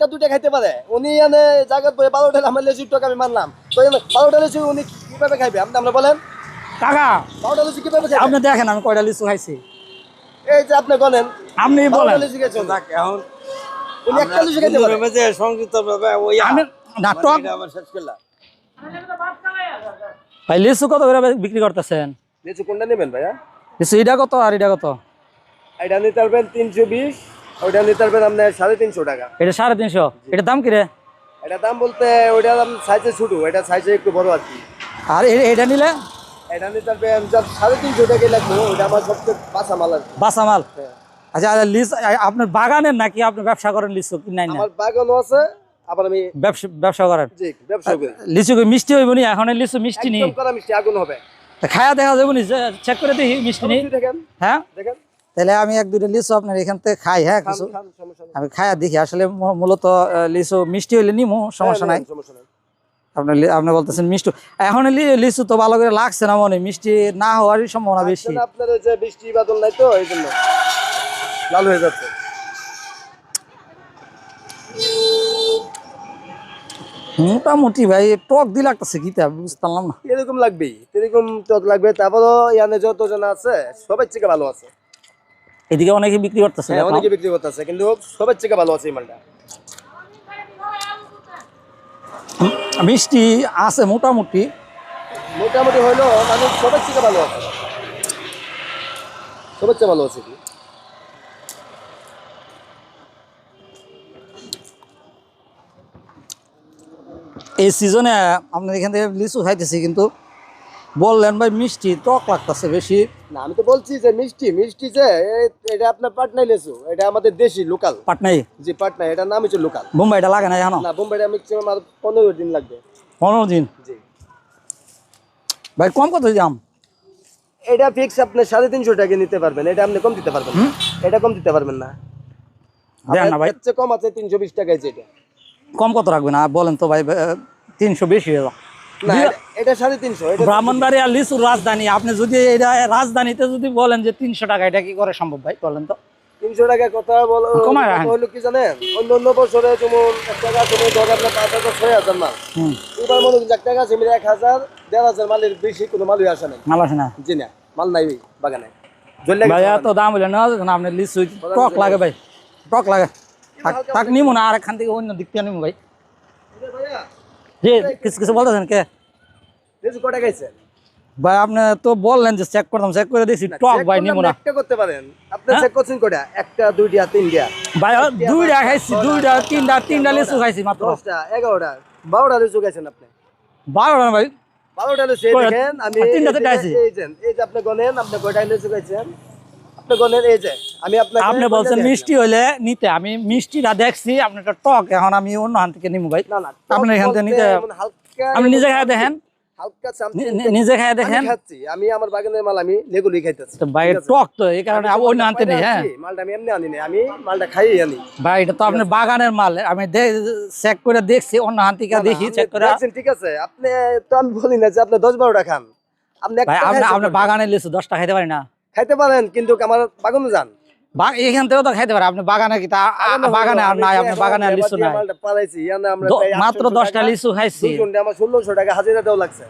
একটা দুইটা খাইতে পারে। উনি এনে জায়গা বই বারোটা আমার লিচুর টাকা আমি মানলাম তো বারোটা লিচু উনি কীভাবে খাইবে? আপনি আমরা বলেন। কাকা বারোটা লিচু কীভাবে খাইবে? আপনি দেখেন আমি কয়টা লিচু খাইছি। এই যে আপনি গনেন আপনি বলেন। খাইছেন। এখন উনি একটা লিচু খাইতে পারে। যে সংযুক্ত ভাবে ওই আমি না টক শেষ করলাম। ভাই লিচু কত করে বিক্রি করতেছেন? লিচু কোনটা নেবেন ভাইয়া? লিচু এটা কত আর এটা কত? এটা নিতে পারবেন তিনশো বিশ। ওইটা নিতে পারবেন আপনার সাড়ে তিনশো টাকা। এটা সাড়ে তিনশো? এটা দাম কি রে? এটা দাম বলতে ওইটা দাম সাইজে ছোটো এটা সাইজে একটু বড় আর কি। আর এটা নিলে? এটা নিতে পারবেন সাড়ে তিনশো টাকা লাগবে ওইটা আমার সবচেয়ে বাঁচা মাল আর বাসা মাল হ্যাঁ। আচ্ছা লিচু আপনার বাগানের নাকি আপনি ব্যবসা করেন লিচু কি নাই না? আমার বাগানও আছে আবার আমি ব্যবসা ব্যবসা করেন? জি ব্যবসা করি। লিচু কি মিষ্টি হইব নি? এখন লিচু মিষ্টি নেই। একদম করা মিষ্টি আগুন হবে। খায়া দেখা যাব নি? চেক করে দেখি মিষ্টি নেই। দেখেন। হ্যাঁ? দেখেন। তাহলে আমি এক দুটো লিচু আপনার এখান থেকে খাই হ্যাঁ কিছু। আমি খায়া দেখি আসলে মূলত লিচু মিষ্টি হইলে নিমু সমস্যা নাই। হ্যাঁ, সমস্যা নাই। আপনি আপনি বলতেছেন মিষ্টি। এখন লিচু তো ভালো করে লাগছে না মনে মিষ্টি না হওয়ারই সম্ভাবনা বেশি। আপনার ওই যে বৃষ্টি বাদল নাই তো এই জন্য। লাল হয়ে যাচ্ছে। মোটামুটি ভাই টক দিয়ে লাগতেছে কি তা বুঝতাম না। এরকম লাগবেই এরকম টক লাগবে তারপরও ইয়ানে যত জন আছে সবাই থেকে ভালো আছে। এদিকে অনেকে বিক্রি করতেছে হ্যাঁ অনেকে বিক্রি করতেছে কিন্তু সবার থেকে ভালো আছে এই মালটা। মিষ্টি আছে মোটামুটি। মোটামুটি হইল মানে সবার থেকে ভালো আছে। সবার চেয়ে ভালো আছে কি? এই সিজনে আপনার এখান থেকে লিচু খাইতেছি কিন্তু বললেন ভাই মিষ্টি টক লাগতেছে বেশি। না আমি তো বলছি যে মিষ্টি মিষ্টি যে এটা আপনার পাটনাই লেসু এটা আমাদের দেশি লোকাল পাটনাই জি নাম হচ্ছে লোকাল বোম্বাইটা লাগে না জানো না বোম্বাইটা ম্যাক্সিমাম আর পনেরো দিন লাগবে। পনেরো দিন? জি। ভাই কম কত দাম? এটা ফিক্স আপনি সাড়ে তিনশো টাকা নিতে পারবেন এটা আপনি কম দিতে পারবেন এটা কম দিতে পারবেন না। না ভাই। কম আছে তিনশো বিশ টাকায় যেটা। কম কত রাখবেন? আর বলেন তো ভাই তিনশো বেশি হয়ে ব্রাহ্মণবাড়িয়া লিচুর রাজধানী। আপনি যদি এটা রাজধানীতে যদি বলেন যে তিনশো টাকা এটা কি করে সম্ভব ভাই বলেন তো? তিনশো টাকা কথা বলো হলো কি জানেন? অন্য অন্য বছরে যেমন এক টাকা তুমি ধরে আপনার পাঁচ হাজার ছয় হাজার মাল। এবার মনে করেন এক টাকা জমির এক হাজার দেড় হাজার মালের বেশি কোনো মালই আসে আছে না? জি না মাল নাই ওই বাগানে। ভাই এত দাম হলে না না আপনার লিচু টক লাগে ভাই টক লাগে। থাক- নিমু না আর এখান থেকে অন্য দিক থেকে নিমু ভাই। জি কিছু কিছু বলতেছেন কে? লিচু কটা খাইছে ভাই আপনি তো বললেন যে চেক করতাম চেক করে দেখছি টক ভাই নিমু না। একটা করতে পারেন। আপনি হ্যাঁ? চেক করছেন কটা? একটা দুইটা তিনটা? ভাই দুইটা খাইছি দুইটা তিনটা তিনটা লিচু খাইছি মাত্র। দশটা এগারোটা বারোটা লিচু খাইছেন আপনি। বারোটা না ভাই? বারোটা লিচু দেখেন আমি তিনটা যে- এই যে এই যে আপনি গনেন আপনি কয়টা লিচু খাইছেন? আপনি গনেন এই যে আমি আপনাকে আপনি বলছেন মিষ্টি হইলে নিতে আমি মিষ্টিটা দেখছি আপনার টক এখন আমি অন্য হান থেকে নিমু ভাই। না না আপনি এখান থেকে নিতে- আপনি নিজে দেখেন। নিজে আমি আমার বাগানের মাল আমি লেগুলি খাইতেছি। তো ভাই টক তো এই কারণে অন্য আনতে নেই হ্যাঁ। মালটা আমি এমনি আনি আমি মালটা খাই আনি। ভাই এটা তো আপনার বাগানের মাল আমি চেক করে দেখছি অন্য হান থেকে না, না, দেখি চেক করে। ঠিক আছে? আপনি তো আমি বলি না যে আপনি দশ বারোটা খান। আপনি আপনি? বাগানের লিচু দশটা খাইতে পারি না। খাইতে পারেন কিন্তু আমার বাগানে যান। এখান থেকেও তো খাইতে পারে। আপনি বাগানে কি বাগানে আর নাই এখন বাগানে আর লিচু নাই। মাত্র দশটা লিচু খাইছি। আমার ষোলোশো টাকা হাজিরা দেওয়া লাগছে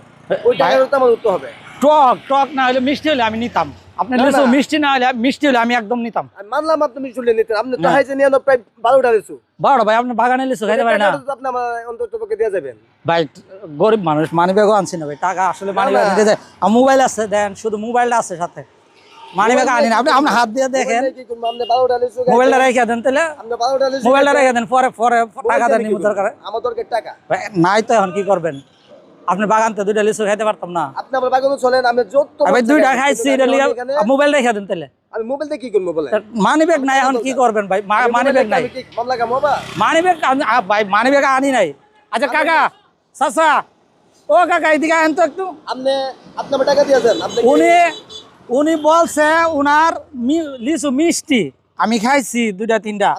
ওই তো আমার উঠতে হবে। টক টক না হলে মিষ্টি হলে আমি নিতাম। আপনার না, লিচু মিষ্টি না হলে মিষ্টি হলে আমি একদম নিতাম। মানলাম আপনি নিতেন আপনি তো। নিয়ে আনো প্রায় বারোটা লিচু। বারো ভাই আপনি বাগানে লিচু খাইতে না। টাকাটা আপনি আমার অন্তত পক্ষে দিয়ে যাবেন। ভাই গরিব মানুষ মানি ব্যাগও আনছি না ভাই টাকা আসলে মানি ব্যাগ নিতে যায়। আর মোবাইল আছে দেন শুধু মোবাইলটা আছে সাথে। মানি ব্যাগ আনি না? আপনি আপনি হাত দিয়ে দেখেন। মোবাইলটা রেখে দেন তাহলে। মোবাইলটা রেখে দেন পরে পরে টাকা দেন? দরকার। আমার দরকার টাকা। নাই তো এখন কি করবেন? আপনি বাগানতে দুইটা লিচু খাইতে পারতাম না। আপনি আমার বাগানে চলেন আমি যত আমি দুইটা খাইছি, এটা মোবাইল রেখে দেন তাহলে। আমি মোবাইল দিয়ে কি করব বলেন? মানি ব্যাগ নাই এখন কি করবেন ভাই? মানি ব্যাগ নাই। কি মামলা? মানি ব্যাগ ভাই মানি ব্যাগ আনি নাই। আচ্ছা কাকা চাচা ও কাকা এদিকে আন তো একটু। আপনি আপনি টাকা দিয়েছেন আপনি উনি উনি বলছে উনার লিচু মিষ্টি। আমি খাইছি দুইটা তিনটা।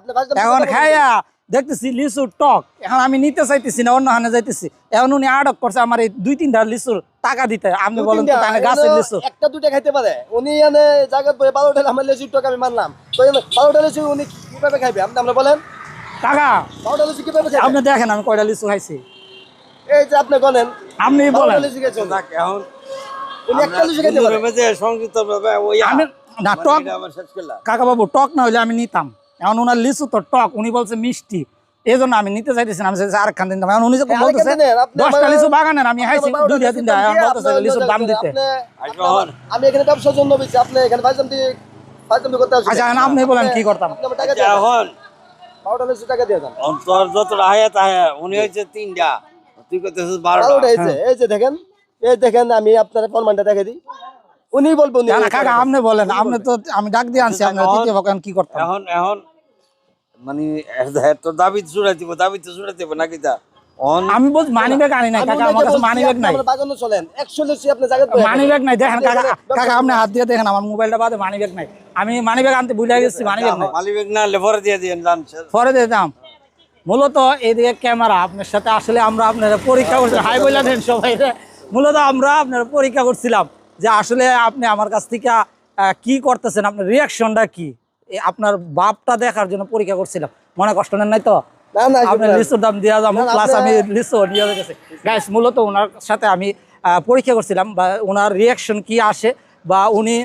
এখন খাইয়া দেখতেছি লিচু টক। এখন আমি নিতে চাইতেছি না অন্য হানে যাইতেছি। এখন উনি আটক করছে আমার এই দুই তিনটা লিচুর টাকা দিতে। আপনি বলেন তো তাহলে গাছের লিচু। একটা দুইটা খাইতে পারে। উনি এনে জায়গা বই বারোটা আমার লিচুর টাকা আমি মানলাম। তো বারোটা লিচু উনি কীভাবে খাইবে? আপনি আমরা বলেন। কাকা বারোটা লিচু কীভাবে খাইবেন আপনি দেখেন আমি কয়টা লিচু খাইছি। এই যে আপনি গনেন আপনি বলেন। লিচু খেয়েছেন দেখ, এখন না টক আমার শেষ করলাম কাকা বাবু টক না হইলে আমি নিতাম। এখন ওনার লিচু তো টক উনি বলছে মিষ্টি। এই জন্য আমি নিতে চাইতেছি আমি চাইছি আরেকখান দিন এখন উনি যখন বলতেছে আপনি দশটা লিচু বাগানের আমি হাইছি আপনি বারোটা তিনটা এখন বলতেছে লিচুর দাম দিতে। জায়গায় আপনি- হন। আমি এখানে ব্যবসার জন্য বেশি আপনি এখানে ফাইজাম দিয়ে ফাইজাম করতে আসছেন। আচ্ছা আপনি বলেন কি করতাম। আচ্ছা। এখন বারোটা লিচু টাকা দিয়ে দেন। তোর যতটা তাহায়া উনি হচ্ছে তিনটা। তুই করতেছিস বারোটা। এই যে দেখেন এই দেখেন আমি আপনার ফরমানটা দেখে দিই। উনি বলব কাকা আপনি বলেন আপনি তো আমি ডাক দিয়ে আনছি দ্বিতীয় কি এখন এখন মানে তো দাবি চুড়াই দিব দাবি তো চুড়াই দিব নাকি তা? আমি বলছি মানি ব্যাগ আনি নাই কাকা আমার কাছে মানি ব্যাগ নাই। আমার চলেন একশো লিচু আপনি জায়গা মানি ব্যাগ নাই দেখেন কাকা কাকা আপনি হাত দিয়ে দেখেন আমার মোবাইলটা বাদে মানি ব্যাগ নাই। আমি মানি ব্যাগ আনতে ভুলে গেছি মানি ব্যাগ নাই। না দিয়ে দিন মূলত এইদিকে ক্যামেরা আপনার সাথে আসলে আমরা আপনার পরীক্ষা করছি। হাই বলে সবাই। মূলত আমরা আপনার পরীক্ষা করছিলাম যে আসলে আপনি আমার কাছ থেকে কি করতেছেন? আপনার রিয়াকশনটা কি? আপনার বাপটা দেখার জন্য পরীক্ষা করছিলাম। মনে কষ্ট নেন নাই তো? না না লিচুর দাম দেওয়া যাব না, না, প্লাস আমি লিচু নিয়ে গেছে গাইস মূলত ওনার সাথে আমি পরীক্ষা করছিলাম বা ওনার রিয়াকশন কি আসে বা উনি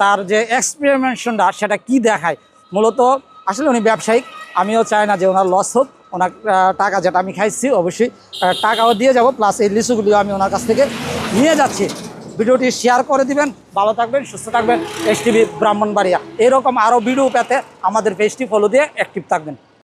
তার যে এক্সপেরিমেন্টেশনটা সেটা কি দেখায়। মূলত আসলে উনি ব্যবসায়িক আমিও চাই না যে ওনার লস হোক। ওনার টাকা যেটা আমি খাইছি, অবশ্যই টাকাও দিয়ে যাব প্লাস এই লিচুগুলিও আমি ওনার কাছ থেকে নিয়ে যাচ্ছি। ভিডিওটি শেয়ার করে দিবেন, ভালো থাকবেন, সুস্থ থাকবেন। S TV Brahmanbaria. এরকম আরও ভিডিও পেতে আমাদের পেজটি ফলো দিয়ে অ্যাক্টিভ থাকবেন।